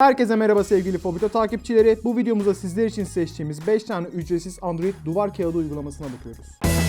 Herkese merhaba sevgili Fobito takipçileri. Bu videomuzda sizler için seçtiğimiz 5 tane ücretsiz Android duvar kağıdı uygulamasına bakıyoruz.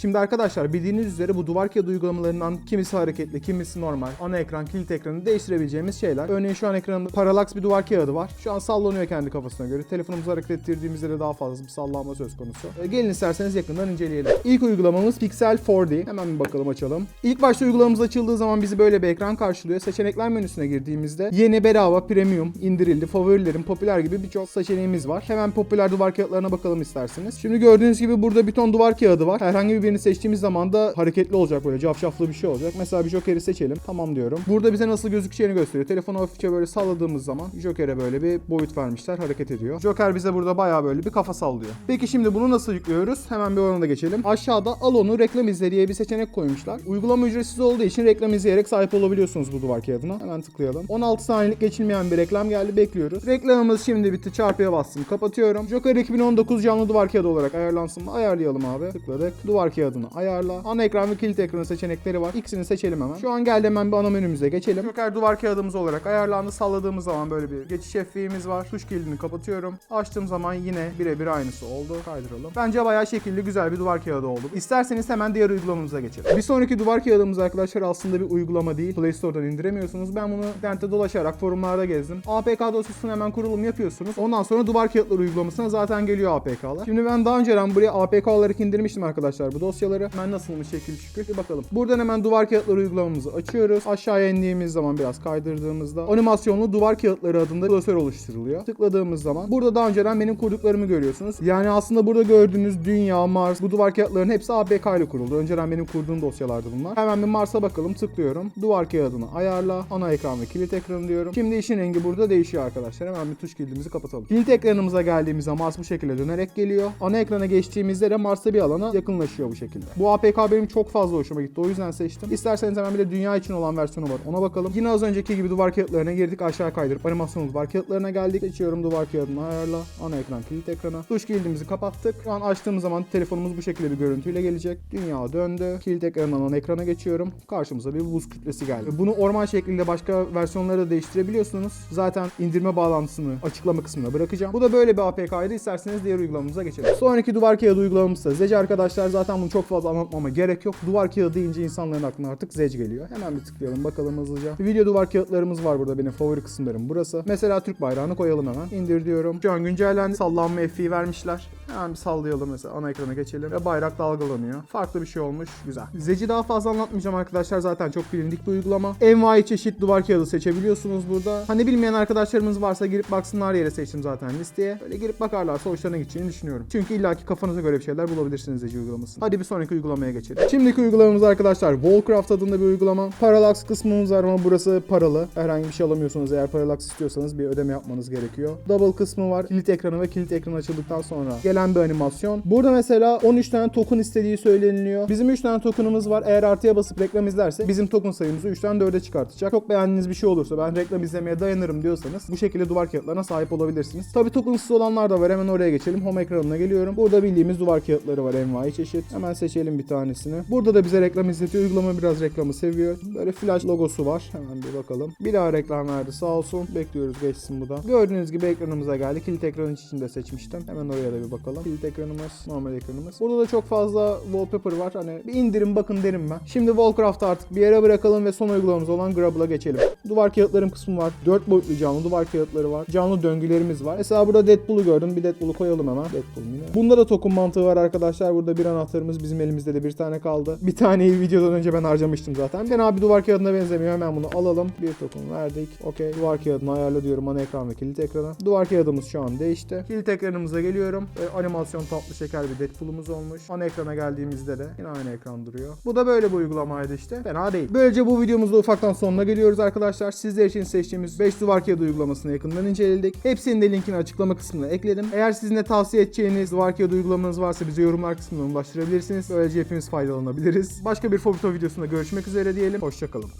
Şimdi arkadaşlar bildiğiniz üzere bu duvar kağıdı uygulamalarından kimisi hareketli, kimisi normal. Ana ekran, kilit ekranı değiştirebileceğimiz şeyler. Örneğin şu an ekranımda parallax bir duvar kağıdı var. Şu an sallanıyor kendi kafasına göre. Telefonumuzu hareket ettirdiğimizde de daha fazla bir sallanma söz konusu. E, gelin isterseniz yakından inceleyelim. İlk uygulamamız Pixel 4D. Hemen bir bakalım açalım. İlk başta uygulamamız açıldığı zaman bizi böyle bir ekran karşılıyor. Seçenekler menüsüne girdiğimizde yeni bedava, premium, indirildi, favorilerin, popüler gibi birçok seçeneğimiz var. Hemen popüler duvar kağıtlarına bakalım isterseniz. Şimdi gördüğünüz gibi burada bir ton duvar kağıdı var. Herhangi birini seçtiğimiz zaman da hareketli olacak böyle cafcaflı bir şey olacak. Mesela bir Joker'i seçelim. Tamam diyorum. Burada bize nasıl gözükeceğini gösteriyor. Telefonu hafifçe böyle salladığımız zaman Joker'e böyle bir boyut vermişler. Hareket ediyor. Joker bize burada bayağı böyle bir kafa sallıyor. Peki şimdi bunu nasıl yüklüyoruz? Hemen bir ona da geçelim. Aşağıda al onu reklam izle diye bir seçenek koymuşlar. Uygulama ücretsiz olduğu için reklam izleyerek sahip olabiliyorsunuz bu duvar kağıdına. Hemen tıklayalım. 16 saniyelik geçilmeyen bir reklam geldi. Bekliyoruz. Reklamımız şimdi bitti. Çarpıya bastım. Kapatıyorum. Joker 2019 canlı duvar kağıdı olarak ayarlansın mı? Ayarlayalım abi. Tıkladık. Duvar kağıdını ayarla. Ana ekran ve kilit ekranı seçenekleri var. İkisini seçelim hemen. Şu an geldi hemen bir ana menümüze geçelim. Joker duvar kağıdımız olarak ayarlandı. Salladığımız zaman böyle bir geçiş efeğimiz var. Tuş kilidini kapatıyorum. Açtığım zaman yine birebir aynısı oldu. Kaydıralım. Bence bayağı şekilli güzel bir duvar kağıdı oldu. İsterseniz hemen diğer uygulamamıza geçelim. Bir sonraki duvar kağıdımız arkadaşlar aslında bir uygulama değil. Play Store'dan indiremiyorsunuz. Ben bunu internette dolaşarak forumlarda gezdim. APK dosyasını hemen kurulum yapıyorsunuz. Ondan sonra duvar kağıtları uygulamasına zaten geliyor APK'lar. Şimdi ben daha önceden buraya APK olarak indirmiştim arkadaşlar bu dosyaları. Hemen nasılmış şekil şükür bir bakalım. Buradan hemen duvar kağıtları uygulamamızı açıyoruz. Aşağıya indiğimiz zaman biraz kaydırdığımızda animasyonlu duvar kağıtları adında klasör oluşturuluyor. Tıkladığımız zaman burada daha önceden benim kurduklarımı görüyorsunuz. Yani aslında burada gördüğünüz Dünya, Mars, bu duvar kağıtlarının hepsi APK ile kuruldu. Önceden benim kurduğum dosyalardı bunlar. Hemen bir Mars'a bakalım tıklıyorum. Duvar kağıdını ayarla. Ana ekran ve kilit ekranı diyorum. Şimdi işin rengi burada değişiyor arkadaşlar. Hemen bir tuş kilidimizi kapatalım. Kilit ekranımıza geldiğimizde Mars bu şekilde dönerek geliyor. Ana ekrana geçtiğimizde de Mars'ta bir alana yakınlaşıyor bu şekilde. Bu APK benim çok fazla hoşuma gitti. O yüzden seçtim. İsterseniz hemen bir de dünya için olan versiyonu var. Ona bakalım. Yine az önceki gibi duvar kağıtlarına girdik. Aşağı kaydırıp animasyonlu duvar kağıtlarına geldik. Seçiyorum duvar kağıdını ayarla. Ana ekran kilit ekranı. Tuş kilidimizi kapattık. Şu an açtığımız zaman telefonumuz bu şekilde bir görüntüyle gelecek. Dünya döndü. Kilit ekranından ana ekrana geçiyorum. Karşımıza bir buz kütlesi geldi. Bunu orman şeklinde başka versiyonları da değiştirebiliyorsunuz. Zaten indirme bağlantısını açıklama kısmına bırakacağım. Bu da böyle bir APK'ydı. İsterseniz diğer uygulamamıza geçelim. Sonraki duvar kağıdı uygulamamız da Zece arkadaşlar. Zaten bunu çok fazla anlatmama gerek yok. Duvar kağıdı deyince insanların aklına artık Zec geliyor. Hemen bir tıklayalım bakalım hızlıca. Video duvar kağıtlarımız var burada benim favori kısımlarım burası. Mesela Türk bayrağını koyalım hemen. İndir diyorum. Şu an güncellendi. Sallanma efeği vermişler. Hemen bir sallayalım mesela ana ekrana geçelim ve bayrak dalgalanıyor. Farklı bir şey olmuş. Güzel. Zeci daha fazla anlatmayacağım arkadaşlar. Zaten çok bilindik bir uygulama. Envai çeşit duvar kağıdı seçebiliyorsunuz burada. Hani bilmeyen arkadaşlarımız varsa girip baksınlar yere seçtim zaten listeye. Böyle girip bakarlarsa hoşlarına gideceğini düşünüyorum. Çünkü illaki kafanıza göre bir şeyler bulabilirsiniz Zeci uygulaması. Hadi bir sonraki uygulamaya geçelim. Şimdiki uygulamamız arkadaşlar Wallcraft adında bir uygulama. Parallax kısmımız var ama burası paralı. Herhangi bir şey alamıyorsunuz eğer Parallax istiyorsanız bir ödeme yapmanız gerekiyor. Double kısmı var. Kilit ekranı ve kilit ekranı açıldıktan sonra gelen bir animasyon. Burada mesela 13 tane token istediği söyleniliyor. Bizim 3 tane tokenımız var. Eğer artıya basıp reklam izlerse bizim token sayımızı 3'ten 4'e çıkartacak. Çok beğendiğiniz bir şey olursa ben reklam izlemeye dayanırım diyorsanız bu şekilde duvar kağıtlarına sahip olabilirsiniz. Tabi tokensız olanlar da var. Hemen oraya geçelim. Home ekranına geliyorum. Burada bildiğimiz duvar kağıtları var envai çeşit. Hemen seçelim bir tanesini. Burada da bize reklam izletiyor. Uygulama biraz reklamı seviyor. Böyle flash logosu var. Hemen bir bakalım. Bir daha reklam verdi sağ olsun. Bekliyoruz geçsin bu da. Gördüğünüz gibi ekranımıza geldi. Kilit ekranı içinde seçmiştim. Hemen oraya da bir bakalım. Kilit ekranımız, normal ekranımız. Burada da çok fazla wallpaper var. Hani bir indirin bakın derim ben. Şimdi Wallcraft'ı artık bir yere bırakalım ve son uygulamamız olan Grubble'a geçelim. Duvar kağıtlarım kısmı var. 4 boyutlu canlı duvar kağıtları var. Canlı döngülerimiz var. Mesela burada Deadpool'u gördüm. Bir Deadpool'u koyalım hemen. Deadpool yine. Bunda da token mantığı var arkadaşlar. Burada bir anahtarımız bizim elimizde de bir tane kaldı. Bir taneyi videodan önce ben harcamıştım zaten. Fena bir duvar kağıdına benzemiyor. Hemen bunu alalım. Bir token verdik. Okey. Duvar kağıdını ayarla diyorum. Ana ekran ve kilit ekranı. Duvar kağıdımız şu an değişti. Kilit ekranımıza geliyorum. E, animasyon tatlı şeker bir Deadpool'umuz olmuş. Ana ekrana geldiğimizde de yine aynı ekran duruyor. Bu da böyle bir uygulamaydı işte. Fena değil. Böylece bu videomuzda ufaktan sonuna geliyoruz arkadaşlar. Sizler için seçtiğimiz 5 duvar kağıdı uygulamasını yakından inceledik. Hepsinin de linkini açıklama kısmına ekledim. Eğer sizin de tavsiye edeceğiniz duvar kağıdı uygulamanız varsa bize yorumlar kısmına ulaştırabilirsiniz. Böylece hepimiz faydalanabiliriz. Başka bir Fobito videosunda görüşmek üzere diyelim. Hoşçakalın.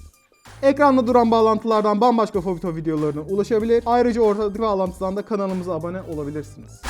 Ekranda duran bağlantılardan bambaşka Fobito videolarına ulaşabilir. Ayrıca ortadaki bağlantıdan da kanalımıza abone olabilirsiniz.